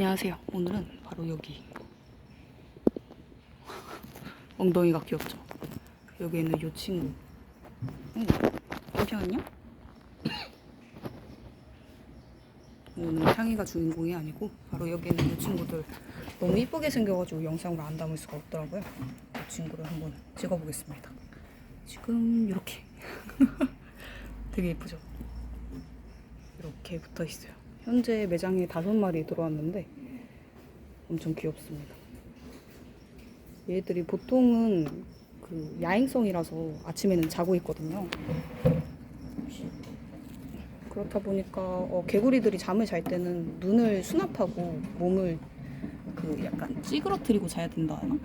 안녕하세요. 오늘은 바로 여기 엉덩이가 귀엽죠. 여기 있는 요 친구. 응, 잠시만요. 오늘 향이가 주인공이 아니고 바로 여기 있는 이 친구들 너무 이쁘게 생겨가지고 영상으로 안 담을 수가 없더라고요. 이 친구를 한번 찍어보겠습니다. 지금 이렇게 되게 이쁘죠. 이렇게 붙어 있어요. 현재 매장에 다섯 마리 들어왔는데 엄청 귀엽습니다. 얘들이 보통은 그 야행성이라서 아침에는 자고 있거든요. 그렇다 보니까 어, 개구리들이 잠을 잘 때는 눈을 수납하고 몸을 그 약간 찌그러뜨리고 자야 된다 하나?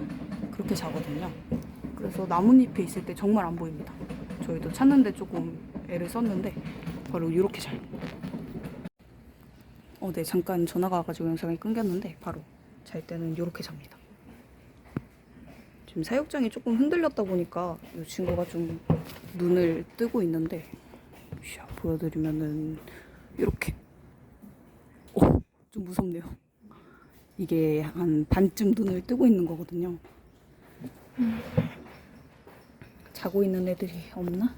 그렇게 자거든요. 그래서 나뭇잎에 있을 때 정말 안 보입니다. 저희도 찾는데 조금 애를 썼는데 바로 이렇게 잘. 어, 네 잠깐 전화가 와가지고 영상이 끊겼는데 바로 잘 때는 이렇게 잡니다. 지금 사육장이 조금 흔들렸다 보니까 이 친구가 좀 눈을 뜨고 있는데 샤, 보여드리면은 이렇게 오, 좀 무섭네요. 이게 한 반쯤 눈을 뜨고 있는 거거든요. 음. 자고 있는 애들이 없나?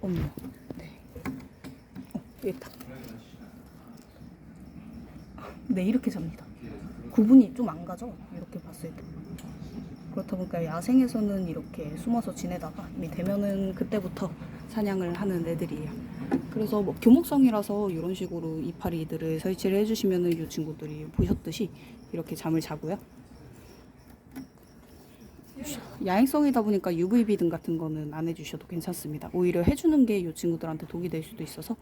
없네요. 네. 어, 여기 있다. 네, 이렇게 잡니다. 구분이 좀 안 가죠? 이렇게 봤을 때. 그렇다 보니까 야생에서는 이렇게 숨어서 지내다가 이미 되면은 그때부터 사냥을 하는 애들이에요. 그래서 뭐 교목성이라서 이런 식으로 이파리들을 설치를 해주시면은 이 친구들이 보셨듯이 이렇게 잠을 자고요. 야행성이다 보니까 UVB 등 같은 거는 안 해주셔도 괜찮습니다. 오히려 해주는 게 이 친구들한테 독이 될 수도 있어서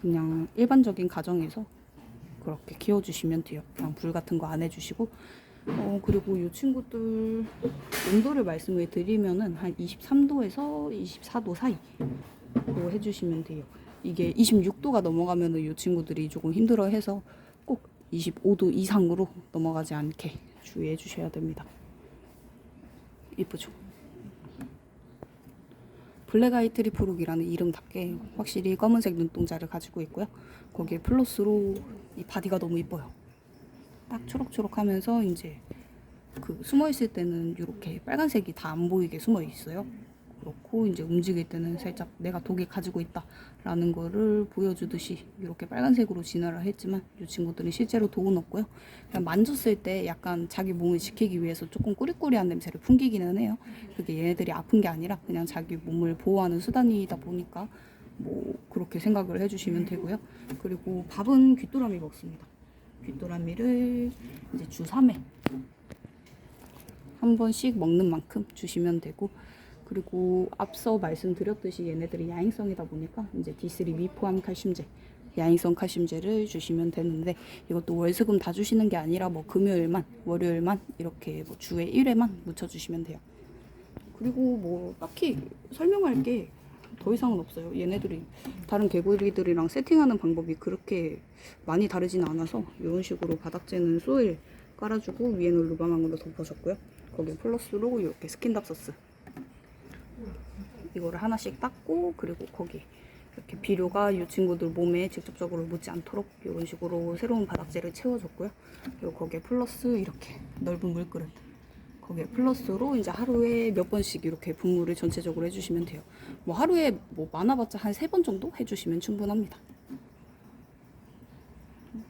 그냥 일반적인 가정에서 그렇게 키워주시면 돼요. 그냥 불 같은 거 안 해주시고 어 그리고 이 친구들 온도를 말씀을 드리면은 한 23도에서 24도 사이로 해주시면 돼요. 이게 26도가 넘어가면은 이 친구들이 조금 힘들어해서 꼭 25도 이상으로 넘어가지 않게 주의해 주셔야 됩니다. 이쁘죠? 블랙아이 트리프룩이라는 이름답게 확실히 검은색 눈동자를 가지고 있고요. 거기에 플러스로 이 바디가 너무 이뻐요. 딱 초록초록하면서 이제 그 숨어 있을 때는 이렇게 빨간색이 다 안 보이게 숨어 있어요. 그렇고 이제 움직일 때는 살짝 내가 독이 가지고 있다라는 거를 보여주듯이 이렇게 빨간색으로 진화를 했지만 이 친구들은 실제로 독은 없고요. 그냥 만졌을 때 약간 자기 몸을 지키기 위해서 조금 꾸리꾸리한 냄새를 풍기기는 해요. 그게 얘네들이 아픈 게 아니라 그냥 자기 몸을 보호하는 수단이다 보니까 뭐 그렇게 생각을 해주시면 되고요. 그리고 밥은 귀뚜라미 먹습니다. 귀뚜라미를 이제 주 3회 한 번씩 먹는 만큼 주시면 되고 그리고 앞서 말씀드렸듯이 얘네들이 야행성이다 보니까 이제 D3 미포함 칼슘제 야행성 칼슘제를 주시면 되는데 이것도 월수금 다 주시는 게 아니라 뭐 금요일만 월요일만 이렇게 뭐 주에 1회만 묻혀주시면 돼요. 그리고 뭐 딱히 설명할 게 더 이상은 없어요. 얘네들이 다른 개구리들이랑 세팅하는 방법이 그렇게 많이 다르진 않아서 이런 식으로 바닥재는 소일 깔아주고 위에는 루바망으로 덮어줬고요. 거기 플러스로 이렇게 스킨답서스 이거를 하나씩 닦고 그리고 거기 이렇게 비료가 이 친구들 몸에 직접적으로 묻지 않도록 이런 식으로 새로운 바닥재를 채워줬고요. 그리고 거기에 플러스 이렇게 넓은 물그릇 거기에 플러스로 이제 하루에 몇 번씩 이렇게 분무를 전체적으로 해주시면 돼요. 뭐 하루에 뭐 많아봤자 한 세 번 정도 해주시면 충분합니다.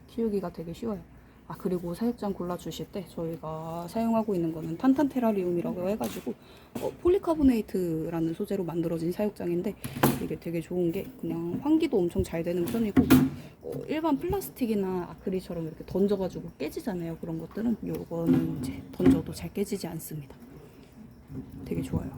키우기가 되게 쉬워요. 아 그리고 사육장 골라주실 때 저희가 사용하고 있는 거는 탄탄 테라리움이라고 해가지고 어, 폴리카보네이트라는 소재로 만들어진 사육장인데 이게 되게 좋은 게 그냥 환기도 엄청 잘 되는 편이고 어, 일반 플라스틱이나 아크릴처럼 이렇게 던져가지고 깨지잖아요. 그런 것들은 요거는 이제 던져도 잘 깨지지 않습니다. 되게 좋아요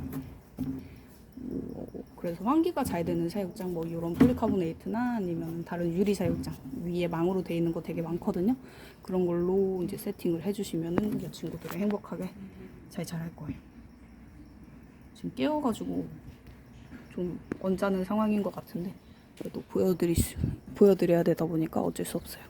뭐, 그래서 환기가 잘 되는 사육장 뭐 이런 폴리카보네이트나 아니면 다른 유리 사육장 위에 망으로 돼 있는 거 되게 많거든요. 그런 걸로 이제 세팅을 해주시면은 이 친구들이 행복하게 잘 자랄 거예요. 지금 깨워가지고 좀 언짢은 상황인 것 같은데 그래도 보여드리 보여드려야 되다 보니까 어쩔 수 없어요.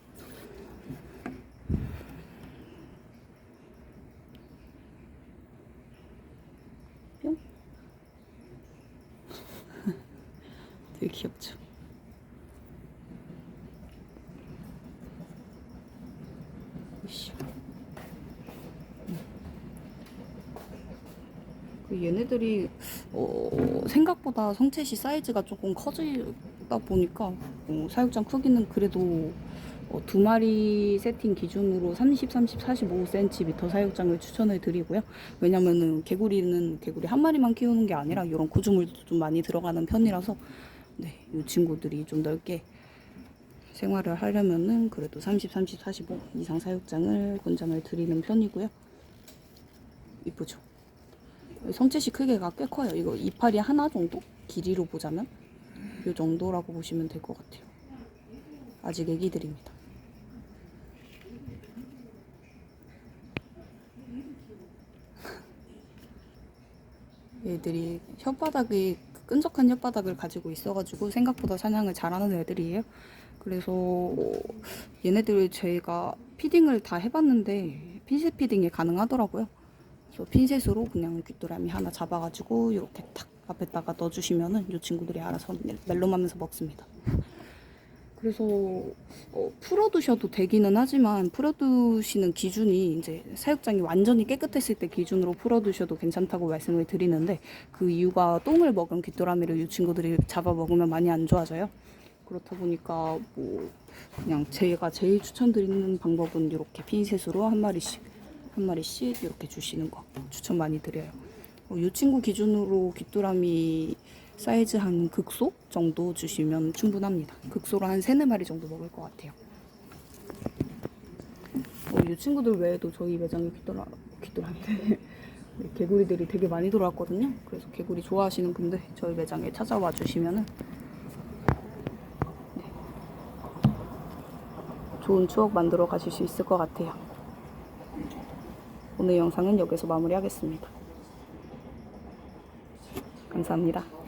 되게 귀엽죠. 그 얘네들이 어, 생각보다 성체시 사이즈가 조금 커지다 보니까 어, 사육장 크기는 그래도 어, 두 마리 세팅 기준으로 30, 30, 45cm 사육장을 추천을 드리고요. 왜냐면은 개구리는 개구리 한 마리만 키우는 게 아니라 이런 구조물도 좀 많이 들어가는 편이라서 네, 이 친구들이 좀 넓게 생활을 하려면은 그래도 30, 30, 45 이상 사육장을 권장을 드리는 편이고요. 이쁘죠? 성체시 크기가 꽤 커요. 이거 이파리 하나 정도? 길이로 보자면 이 정도라고 보시면 될 것 같아요. 아직 애기들입니다. 얘들이 혓바닥이 끈적한 혓바닥을 가지고 있어가지고 생각보다 사냥을 잘하는 애들이에요. 그래서 얘네들 저희가 피딩을 다 해봤는데 핀셋 피딩이 가능하더라고요. 그래서 핀셋으로 그냥 귀뚜라미 하나 잡아가지고 이렇게 탁 앞에다가 넣어주시면은 이 친구들이 알아서 멜로 하면서 먹습니다. 그래서 어, 풀어두셔도 되기는 하지만 풀어두시는 기준이 이제 사육장이 완전히 깨끗했을 때 기준으로 풀어두셔도 괜찮다고 말씀을 드리는데 그 이유가 똥을 먹은 귀뚜라미를 이 친구들이 잡아 먹으면 많이 안 좋아져요. 그렇다 보니까 뭐 그냥 제가 제일 추천드리는 방법은 이렇게 핀셋으로 한 마리씩 한 마리씩 이렇게 주시는 거 추천 많이 드려요. 어, 이 친구 기준으로 귀뚜라미 사이즈 한 극소 정도 주시면 충분합니다. 극소로 한 세네 마리 정도 먹을 것 같아요. 어, 이 친구들 외에도 저희 매장에 귀뚜라, 귀뚜라미 개구리들이 되게 많이 들어왔거든요. 그래서 개구리 좋아하시는 분들 저희 매장에 찾아와 주시면은 네. 좋은 추억 만들어 가실 수 있을 것 같아요. 오늘 영상은 여기서 마무리하겠습니다. 감사합니다.